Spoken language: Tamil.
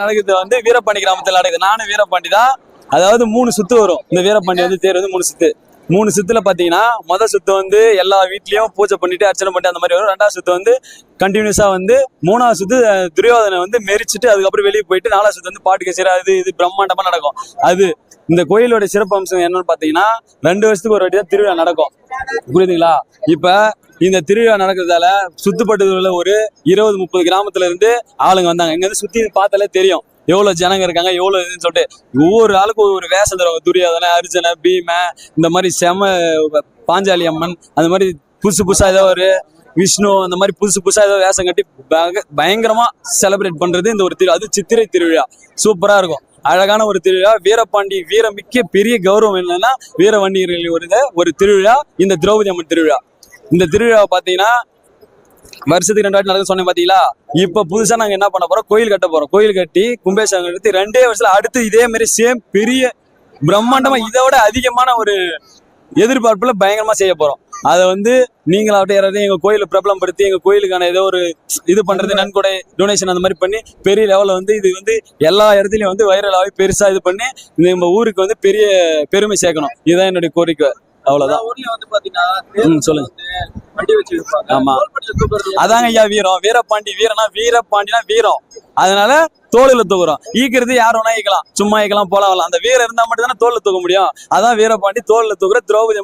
நடக்குது வந்து வீரபாண்டி கிராமத்தில் நடக்குது. நானும் வீரபாண்டி தான். அதாவது மூணு சுத்து வரும். இந்த வீரபாண்டி வந்து தேர் வந்து மூணு சுத்து. மூணு சுத்துல பாத்தீங்கன்னா முத சுத்து வந்து எல்லா வீட்லயும் பூஜை பண்ணிட்டு அர்ச்சனை பண்ணிட்டு அந்த மாதிரி வரும். ரெண்டாவது சுத்து வந்து கண்டினியூஸா வந்து மூணாவது சுத்து துரியோதனை வந்து மெரிச்சிட்டு அதுக்கப்புறம் வெளியே போயிட்டு நாலாவது சுத்து வந்து பாட்டு கச்சேரி அது இது பிரம்மாண்டமா நடக்கும். அது இந்த கோயிலோட சிறப்பு அம்சம் என்னன்னு பாத்தீங்கன்னா ரெண்டு வருஷத்துக்கு ஒரு வாட்டி தான் திருவிழா நடக்கும். புரியுதுங்களா? இப்ப இந்த திருவிழா நடக்கிறதால சுத்துப்பட்டதுல ஒரு இருபது முப்பது கிராமத்துல இருந்து ஆளுங்க வந்தாங்க. இங்க வந்து சுத்தி பார்த்தாலே தெரியும். எவ்வளவு ஜனங்க இருக்காங்க எவ்வளவு இதுன்னு சொல்லிட்டு. ஒவ்வொரு ஆளுக்கும் ஒவ்வொரு வேஷம் தருவாங்க. துரியாதன அர்ஜுன பீம இந்த மாதிரி செம பாஞ்சாலி அம்மன் அந்த மாதிரி புதுசு புதுசா ஏதோ ஒரு விஷ்ணு அந்த மாதிரி புதுசு புதுசா ஏதோ வேஷம் கட்டி பயங்கரமா செலிப்ரேட் பண்றது இந்த ஒரு திருவிழா. அது சித்திரை திருவிழா. சூப்பரா இருக்கும். அழகான ஒரு திருவிழா. வீரபாண்டி வீரமிக்க பெரிய கௌரவம் என்னன்னா வீரவண்டியர்கள் ஒரு ஒரு திருவிழா இந்த திரௌபதி அம்மன் திருவிழா. இந்த திருவிழாவை பாத்தீங்கன்னா வருஷத்துக்கு ரெண்டு வாட்டி நடக்குது சொன்னேன் பாத்தீங்களா? இப்ப புதுசா நாங்க என்ன பண்ண போறோம்? கோயில் கட்ட போறோம். கோயில் கட்டி கும்பேசம் கட்டி ரெண்டே வருஷத்துல அடுத்து இதே மாதிரி சேம் பெரிய பிரம்மாண்டமா இதை விட அதிகமான ஒரு எதிர்பார்ப்புல பயங்கரமா செய்ய போறோம். அதை வந்து நீங்களாகட்டும் யாராவது எங்க கோயிலை பிரபலப்படுத்தி எங்க கோயிலுக்கான ஏதோ ஒரு இது பண்றது நன்கொடை டொனேஷன் அந்த மாதிரி பண்ணி பெரிய லெவல்ல வந்து இது வந்து எல்லா இடத்துலயும் வந்து வைரல் ஆகி பெருசா இது பண்ணி நம்ம ஊருக்கு வந்து பெரிய பெருமை சேர்க்கணும். இதுதான் என்னுடைய கோரிக்கை. அவ்வளவுதான். சொல்லுங்க. ஆமா. அதாங்க ஐயா வீரம். வீரபாண்டி வீரனா வீரபாண்டினா வீரம். அதனால தோளில தூக்குறோம். ஈக்கிறது யார் வேணா ஈக்கலாம். சும்மா ஈக்கலாம் போலாம் வரலாம். அந்த வீரம் இருந்தா மட்டும் தானே தோல்ல தூக்க முடியும். அதான் வீரபாண்டி தோல்ல தூக்குற திரௌபதி